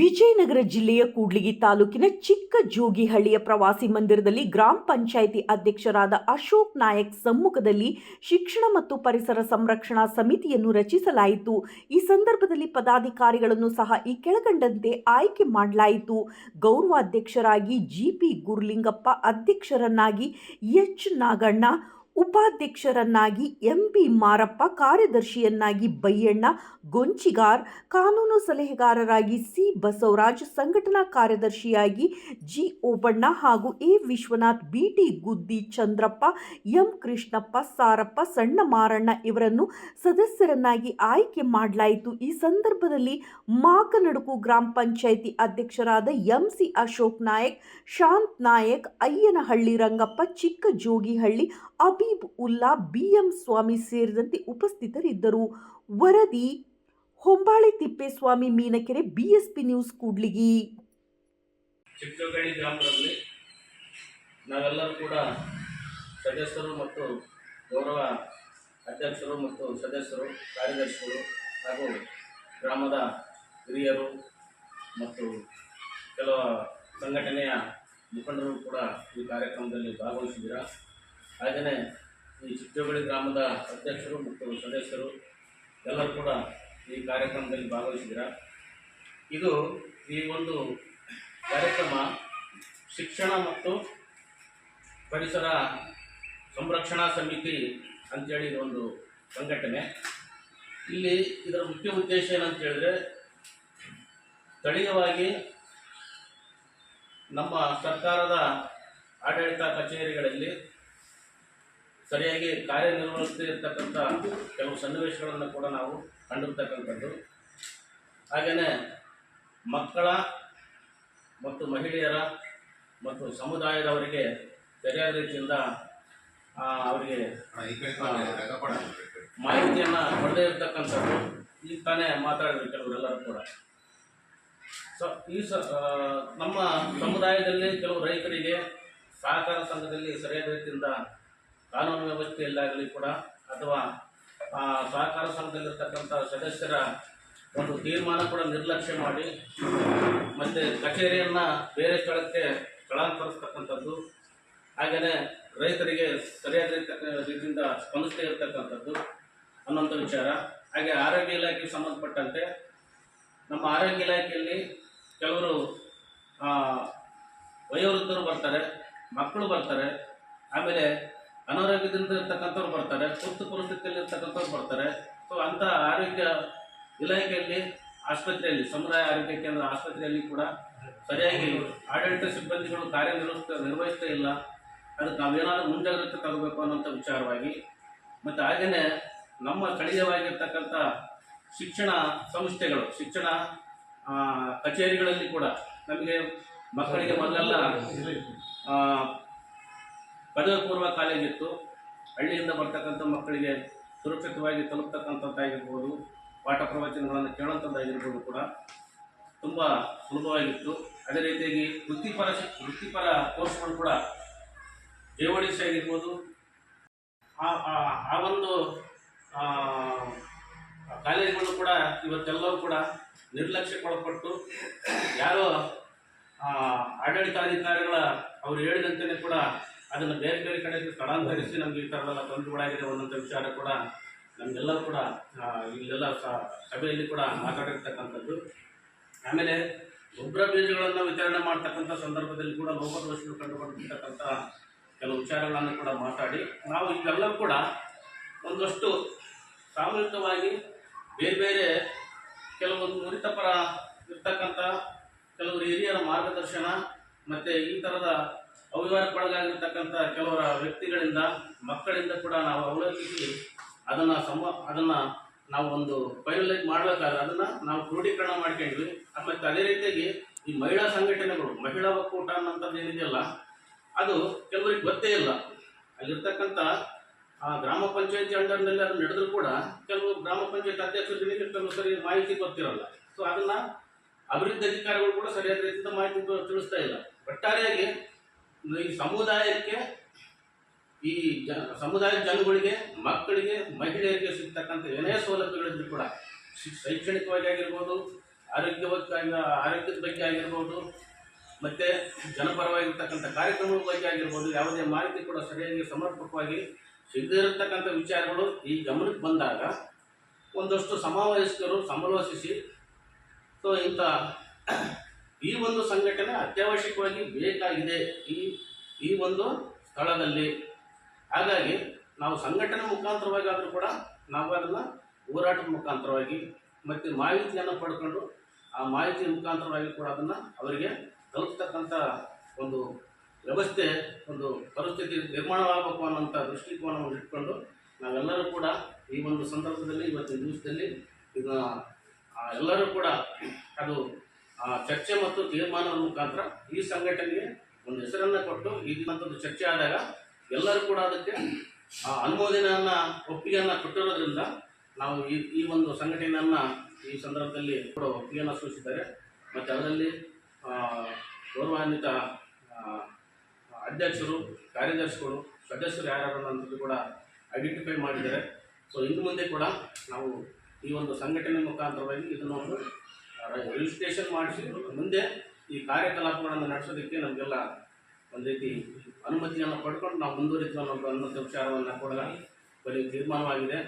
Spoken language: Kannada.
ವಿಜಯನಗರ ಜಿಲ್ಲೆಯ ಕೂಡ್ಲಿಗಿ ತಾಲೂಕಿನ ಚಿಕ್ಕ ಜೋಗಿಹಳ್ಳಿಯ ಪ್ರವಾಸಿ ಮಂದಿರದಲ್ಲಿ ಗ್ರಾಮ ಪಂಚಾಯಿತಿ ಅಧ್ಯಕ್ಷರಾದ ಅಶೋಕ್ ನಾಯಕ್ ಸಮ್ಮುಖದಲ್ಲಿ ಶಿಕ್ಷಣ ಮತ್ತು ಪರಿಸರ ಸಂರಕ್ಷಣಾ ಸಮಿತಿಯನ್ನು ರಚಿಸಲಾಯಿತು. ಈ ಸಂದರ್ಭದಲ್ಲಿ ಪದಾಧಿಕಾರಿಗಳನ್ನು ಸಹ ಈ ಕೆಳಕಂಡಂತೆ ಆಯ್ಕೆ ಮಾಡಲಾಯಿತು. ಗೌರವಾಧ್ಯಕ್ಷರಾಗಿ ಜಿಪಿ ಗುರುಲಿಂಗಪ್ಪ ಅಧ್ಯಕ್ಷರನ್ನಾಗಿ ಎಚ್ ನಾಗಣ್ಣ ಉಪಾಧ್ಯಕ್ಷರನ್ನಾಗಿ ಎಂಪಿ ಮಾರಪ್ಪ, ಕಾರ್ಯದರ್ಶಿಯನ್ನಾಗಿ ಬೈಯಣ್ಣ, ಗೊಂಚಿಗಾರ್, ಕಾನೂನು ಸಲಹೆಗಾರರಾಗಿ ಸಿ ಬಸವರಾಜ್, ಸಂಘಟನಾ ಕಾರ್ಯದರ್ಶಿಯಾಗಿ ಜಿ ಓಬಣ್ಣ ಹಾಗೂ ಎ ವಿಶ್ವನಾಥ್ ಬಿಟಿ ಗುದ್ದಿ ಚಂದ್ರಪ್ಪ, ಎಂ ಕೃಷ್ಣಪ್ಪ, ಸಾರಪ್ಪ, ಸಣ್ಣ ಮಾರಣ್ಣ ಇವರನ್ನು ಸದಸ್ಯರನ್ನಾಗಿ ಆಯ್ಕೆ ಮಾಡಲಾಯಿತು. ಈ ಸಂದರ್ಭದಲ್ಲಿ ಮಾಕನಡುಕು ಗ್ರಾಮ ಪಂಚಾಯಿತಿ ಅಧ್ಯಕ್ಷರಾದ ಎಂಸಿ ಅಶೋಕ್ ನಾಯಕ್, ಶಾಂತ್ ನಾಯಕ್, ಅಯ್ಯನಹಳ್ಳಿ ರಂಗಪ್ಪ, ಚಿಕ್ಕ ಜೋಗಿಹಳ್ಳಿ ಅಬೀಬ್ ಉಲ್ಲಾ ಬಿಎಂ ಸ್ವಾಮಿ ಸೇರಿದಂತೆ ಉಪಸ್ಥಿತರಿದ್ದರು. ವರದಿ, ಹೊಂಬಾಳೆ ತಿಪ್ಪೇಸ್ವಾಮಿ ಮೀನಕೆರೆ ಬಿಎಸ್ಪಿ ನ್ಯೂಸ್ ಕೂಡ್ಲಿಗಿ. ಚಿಕ್ಕಗಳಿ ಗ್ರಾಮದಲ್ಲಿ ನಾವೆಲ್ಲರೂ ಕೂಡ ಸದಸ್ಯರು ಮತ್ತು ಗೌರವ ಅಧ್ಯಕ್ಷರು ಮತ್ತು ಸದಸ್ಯರು, ಕಾರ್ಯದರ್ಶಿಗಳು ಹಾಗೂ ಗ್ರಾಮದ ಹಿರಿಯರು ಮತ್ತು ಕೆಲವು ಸಂಘಟನೆಯ ಮುಖಂಡರು ಕೂಡ ಈ ಕಾರ್ಯಕ್ರಮದಲ್ಲಿ ಭಾಗವಹಿಸಿದ್ದೀರಾ? ಹಾಗೆಯೇ ಈ ಚಿಕ್ಕಜೋಗಳಿ ಗ್ರಾಮದ ಅಧ್ಯಕ್ಷರು ಮತ್ತು ಸದಸ್ಯರು, ಎಲ್ಲರೂ ಕೂಡ ಈ ಕಾರ್ಯಕ್ರಮದಲ್ಲಿ ಭಾಗವಹಿಸಿದ್ದೀರಾ? ಇದು ಈ ಒಂದು ಕಾರ್ಯಕ್ರಮ ಶಿಕ್ಷಣ ಮತ್ತು ಪರಿಸರ ಸಂರಕ್ಷಣಾ ಸಮಿತಿ ಅಂತೇಳಿ ಇದೊಂದು ಸಂಘಟನೆ. ಇಲ್ಲಿ ಇದರ ಮುಖ್ಯ ಉದ್ದೇಶ ಏನಂತ ಹೇಳಿದ್ರೆ, ಸ್ಥಳೀಯವಾಗಿ ನಮ್ಮ ಸರ್ಕಾರದ ಆಡಳಿತ ಕಚೇರಿಗಳಲ್ಲಿ ಸರಿಯಾಗಿ ಕಾರ್ಯನಿರ್ವಹಿಸ್ತಿರ್ತಕ್ಕಂಥ ಕೆಲವು ಸನ್ನಿವೇಶಗಳನ್ನು ಕೂಡ ನಾವು ಕಂಡಿರ್ತಕ್ಕಂಥದ್ದು. ಹಾಗೆಯೇ ಮಕ್ಕಳ ಮತ್ತು ಮಹಿಳೆಯರ ಮತ್ತು ಸಮುದಾಯದವರಿಗೆ ಸರಿಯಾದ ರೀತಿಯಿಂದ ಅವರಿಗೆ ಮಾಹಿತಿಯನ್ನು ಪಡೆದೇ ಇರತಕ್ಕಂಥದ್ದು. ಈಗ ತಾನೇ ಮಾತಾಡಿದ್ರು ಕೆಲವರೆಲ್ಲರೂ ಕೂಡ. ಸೊ ಈ ಸ ನಮ್ಮ ಸಮುದಾಯದಲ್ಲಿ ಕೆಲವು ರೈತರಿಗೆ ಸಹಕಾರ ಸಂಘದಲ್ಲಿ ಸರಿಯಾದ ರೀತಿಯಿಂದ ಕಾನೂನು ವ್ಯವಸ್ಥೆಯಲ್ಲಾಗಲಿ ಕೂಡ ಅಥವಾ ಆ, ಸಹಕಾರ ಸಂಘದಲ್ಲಿರ್ತಕ್ಕಂಥ ಸದಸ್ಯರ ಒಂದು ತೀರ್ಮಾನ ಕೂಡ ನಿರ್ಲಕ್ಷ್ಯ ಮಾಡಿ ಮತ್ತು ಕಚೇರಿಯನ್ನು ಬೇರೆ ಸ್ಥಳಕ್ಕೆ ಸ್ಥಳಾಂತರಿಸ್ತಕ್ಕಂಥದ್ದು ಹಾಗೆಯೇ ರೈತರಿಗೆ ಸರಿಯಾದ ರೀತಿ ರೀತಿಯಿಂದ ಸ್ಪಂದಿಸದೇ ಇರತಕ್ಕಂಥದ್ದು ಅನ್ನೋಂಥ ವಿಚಾರ. ಹಾಗೆ ಆರೋಗ್ಯ ಇಲಾಖೆಗೆ ಸಂಬಂಧಪಟ್ಟಂತೆ ನಮ್ಮ ಆರೋಗ್ಯ ಇಲಾಖೆಯಲ್ಲಿ ಕೆಲವರು ವಯೋವೃದ್ಧರು ಬರ್ತಾರೆ ಮಕ್ಕಳು ಬರ್ತಾರೆ ಆಮೇಲೆ ಅನಾರೋಗ್ಯದಿಂದ ಇರ್ತಕ್ಕಂಥವ್ರು ಬರ್ತಾರೆ, ತುರ್ತು ಪರಿಸ್ಥಿತಿಯಲ್ಲಿ ಇರ್ತಕ್ಕಂಥವ್ರು ಬರ್ತಾರೆ. ಸೊ ಅಂಥ ಆರೋಗ್ಯ ಇಲಾಖೆಯಲ್ಲಿ, ಆಸ್ಪತ್ರೆಯಲ್ಲಿ, ಸಮುದಾಯ ಆರೋಗ್ಯ ಕೇಂದ್ರ ಆಸ್ಪತ್ರೆಯಲ್ಲಿ ಕೂಡ ಸರಿಯಾಗಿ ಆಡಳಿತ ಸಿಬ್ಬಂದಿಗಳು ಕಾರ್ಯನಿರ್ವಹಿಸ್ತ, ನಿರ್ವಹಿಸ್ತಾ ಇಲ್ಲ. ಅದಕ್ಕೆ ನಾವೇನಾದರೂ ಮುಂಜಾಗ್ರತೆ ತಗೋಬೇಕು ಅನ್ನೋಂಥ ವಿಚಾರವಾಗಿ, ಮತ್ತು ಹಾಗೆಯೇ ನಮ್ಮ ಸ್ಥಳೀಯವಾಗಿರ್ತಕ್ಕಂಥ ಶಿಕ್ಷಣ ಸಂಸ್ಥೆಗಳು, ಶಿಕ್ಷಣ ಕಚೇರಿಗಳಲ್ಲಿ ಕೂಡ ನಮಗೆ ಮಕ್ಕಳಿಗೆ ಮೊದಲೆಲ್ಲ ಪದವಿ ಪೂರ್ವ ಕಾಲೇಜ್ ಇತ್ತು ಹಳ್ಳಿಯಿಂದ ಬರ್ತಕ್ಕಂಥ ಮಕ್ಕಳಿಗೆ ಸುರಕ್ಷಿತವಾಗಿ ತಲುಪ್ತಕ್ಕಂಥದ್ದಾಗಿರ್ಬೋದು, ಪಾಠ ಪ್ರವಚನಗಳನ್ನು ಕೇಳುವಂಥದ್ದಾಗಿರ್ಬೋದು ಕೂಡ ತುಂಬ ಸುಲಭವಾಗಿತ್ತು. ಅದೇ ರೀತಿಯಾಗಿ ವೃತ್ತಿಪರ ವೃತ್ತಿಪರ ಕೋರ್ಸ್ಗಳು ಕೂಡ ಡಿ ಆಗಿರ್ಬೋದು ಆ- ಒಂದು ಕಾಲೇಜುಗಳು ಕೂಡ ಇವತ್ತೆಲ್ಲವೂ ಕೂಡ ನಿರ್ಲಕ್ಷ್ಯಕ್ಕೊಳಪಟ್ಟು ಯಾರೋ ಆಡಳಿತಾಧಿಕಾರಿಗಳ ಅವರು ಹೇಳಿದಂತೆಯೇ ಕೂಡ ಅದನ್ನು ಬೇರೆ ಬೇರೆ ಕಡೆಗೆ ಸ್ಥಳಾಂತರಿಸಿ ನಮಗೆ ಈ ಥರದೆಲ್ಲ ತೊಂದರೆಗಳಾಗಿದೆ ಅನ್ನೋಂಥ ವಿಚಾರ ಕೂಡ ನಮಗೆಲ್ಲರೂ ಕೂಡ ಇಲ್ಲೆಲ್ಲ ಸಭೆಯಲ್ಲಿ ಕೂಡ ಮಾತಾಡಿರ್ತಕ್ಕಂಥದ್ದು. ಆಮೇಲೆ ಗೊಬ್ಬರ ಬೀಜಗಳನ್ನು ವಿತರಣೆ ಮಾಡ್ತಕ್ಕಂಥ ಸಂದರ್ಭದಲ್ಲಿ ಕೂಡ ಲೋಪದೋಷಗಳು ಕಂಡುಕೊಂಡಿರ್ತಕ್ಕಂಥ ಕೆಲವು ವಿಚಾರಗಳನ್ನು ಕೂಡ ಮಾತಾಡಿ, ನಾವು ಇವೆಲ್ಲವೂ ಕೂಡ ಒಂದಷ್ಟು ಸಾಮೂಹಿಕವಾಗಿ ಬೇರೆ ಬೇರೆ ಕೆಲವೊಂದು ನುರಿತ ಪರ ಇರ್ತಕ್ಕಂಥ ಕೆಲವರು ಹಿರಿಯರ ಮಾರ್ಗದರ್ಶನ ಮತ್ತು ಈ ಥರದ ಅವ್ಯವಹಾರಕ್ಕೊಳಗಾಗಿರ್ತಕ್ಕಂಥ ಕೆಲವರ ವ್ಯಕ್ತಿಗಳಿಂದ ಮಕ್ಕಳಿಂದ ಕೂಡ ನಾವು ಅವಲೋಕಿಸಿ ಅದನ್ನು ಸಮ ಅದನ್ನು ನಾವು ಒಂದು ಫೈನಲೈಸ್ ಮಾಡಬೇಕಾದ್ರೆ ಅದನ್ನು ನಾವು ಕ್ರೋಢೀಕರಣ ಮಾಡ್ಕೊಂಡ್ವಿ ಮತ್ತು ಅದೇ ರೀತಿಯಾಗಿ ಈ ಮಹಿಳಾ ಸಂಘಟನೆಗಳು, ಮಹಿಳಾ ಒಕ್ಕೂಟ ಅನ್ನೋಂಥದ್ದು ಏನಿದೆಯಲ್ಲ, ಅದು ಕೆಲವರಿಗೆ ಗೊತ್ತೇ ಇಲ್ಲ. ಅಲ್ಲಿರ್ತಕ್ಕಂಥ, ಆ ಗ್ರಾಮ ಪಂಚಾಯತಿ ಅಂಡರ್ನಲ್ಲಿ ಅದು ನಡೆದ್ರು ಕೂಡ ಕೆಲವು ಗ್ರಾಮ ಪಂಚಾಯತ್ ಅಧ್ಯಕ್ಷರಿಗೆ ಕೆಲವು ಸರಿ ಮಾಹಿತಿ ಗೊತ್ತಿರಲ್ಲ. ಸೊ ಅದನ್ನ ಅಭಿವೃದ್ಧಿ ಅಧಿಕಾರಿಗಳು ಕೂಡ ಸರಿಯಾದ ರೀತಿಯಿಂದ ಮಾಹಿತಿ ತಿಳಿಸ್ತಾ ಇಲ್ಲ. ಒಟ್ಟಾರೆಯಾಗಿ ಈ ಸಮುದಾಯಕ್ಕೆ ಈ ಜನ ಸಮುದಾಯದ ಜನಗಳಿಗೆ, ಮಕ್ಕಳಿಗೆ, ಮಹಿಳೆಯರಿಗೆ ಸಿಗ್ತಕ್ಕಂಥ ಏನೇ ಸೌಲಭ್ಯಗಳಿದ್ರು ಕೂಡ ಶೈಕ್ಷಣಿಕವಾಗಿ ಆಗಿರ್ಬೋದು ಆರೋಗ್ಯವಾಗಿ ಆರೋಗ್ಯದ ಬಗ್ಗೆ ಆಗಿರ್ಬೋದು, ಮತ್ತು ಜನಪರವಾಗಿರ್ತಕ್ಕಂಥ ಕಾರ್ಯಕ್ರಮಗಳ ಬಗ್ಗೆ ಆಗಿರ್ಬೋದು, ಯಾವುದೇ ಮಾಹಿತಿ ಕೂಡ ಸರಿಯಾಗಿ ಸಮರ್ಪಕವಾಗಿ ಸಿಗದಿರತಕ್ಕಂಥ ವಿಚಾರಗಳು ಈ ಗಮನಕ್ಕೆ ಬಂದಾಗ ಒಂದಷ್ಟು ಸಮಾವೇಶಕರು ಸಮಾಲೋಚಿಸಿ ಸೊ ಇಂಥ ಈ ಒಂದು ಸಂಘಟನೆ ಅತ್ಯವಶ್ಯಕವಾಗಿ ಬೇಕಾಗಿದೆ ಈ ಈ ಒಂದು ಸ್ಥಳದಲ್ಲಿ. ಹಾಗಾಗಿ ನಾವು ಸಂಘಟನೆ ಮುಖಾಂತರವಾಗಿ ಆದರೂ ಕೂಡ ನಾವು ಅದನ್ನು ಹೋರಾಟದ ಮುಖಾಂತರವಾಗಿ ಮತ್ತು ಮಾಹಿತಿಯನ್ನು ಪಡ್ಕೊಂಡು ಆ ಮಾಹಿತಿ ಮುಖಾಂತರವಾಗಿ ಕೂಡ ಅದನ್ನು ಅವರಿಗೆ ತಲುಪ್ತಕ್ಕಂಥ ಒಂದು ವ್ಯವಸ್ಥೆ, ಒಂದು ಪರಿಸ್ಥಿತಿ ನಿರ್ಮಾಣವಾಗಬೇಕು ಅನ್ನೋಂಥ ದೃಷ್ಟಿಕೋನವನ್ನು ಇಟ್ಕೊಂಡು ನಾವೆಲ್ಲರೂ ಕೂಡ ಈ ಒಂದು ಸಂದರ್ಭದಲ್ಲಿ ಇವತ್ತಿನ ದಿವಸದಲ್ಲಿ ಇದನ್ನ ಎಲ್ಲರೂ ಕೂಡ ಅದು ಚರ್ಚೆ ಮತ್ತು ತೀರ್ಮಾನದ ಮುಖಾಂತರ ಈ ಸಂಘಟನೆಗೆ ಒಂದು ಹೆಸರನ್ನು ಕೊಟ್ಟು ಈ ದಿನಂತದ್ದು ಚರ್ಚೆ ಆದಾಗ ಎಲ್ಲರೂ ಕೂಡ ಅದಕ್ಕೆ ಆ, ಅನುಮೋದನೆಯನ್ನ ಒಪ್ಪಿಗೆಯನ್ನು ಕೊಟ್ಟಿರೋದ್ರಿಂದ ನಾವು ಈ ಈ ಒಂದು ಸಂಘಟನೆಯನ್ನು ಈ ಸಂದರ್ಭದಲ್ಲಿ ಕೂಡ ಒಪ್ಪಿಗೆಯನ್ನು ಸೂಚಿಸಿದ್ದಾರೆ. ಮತ್ತು ಅದರಲ್ಲಿ ಆ, ಗೌರವಾನ್ವಿತ ಆ, ಅಧ್ಯಕ್ಷರು ಕಾರ್ಯದರ್ಶಿಗಳು ಸದಸ್ಯರು ಯಾರ್ಯಾರು ಅನ್ನೋದು ಕೂಡ ಐಡೆಂಟಿಫೈ ಮಾಡಿದ್ದಾರೆ. ಸೊ ಇನ್ನು ಮುಂದೆ ಕೂಡ ನಾವು ಈ ಒಂದು ಸಂಘಟನೆ ಮುಖಾಂತರವಾಗಿ ಇದನ್ನು ಸ್ಟೇಷನ್ ಮಾಡಿಸಿ. ಮುಂದೆ ಈ ಕಾರ್ಯಕಲಾಪಗಳನ್ನು ನಡೆಸೋದಕ್ಕೆ ನಮಗೆಲ್ಲ ಒಂದು ರೀತಿ ಅನುಮತಿಯನ್ನು ಪಡ್ಕೊಂಡು ನಾವು ಮುಂದುವರಿತೀವಿ ಅನ್ನೋ ಅನ್ನೋ ವಿಚಾರವನ್ನು ಕೂಡ ಬರೀ ತೀರ್ಮಾನವಾಗಿದೆ.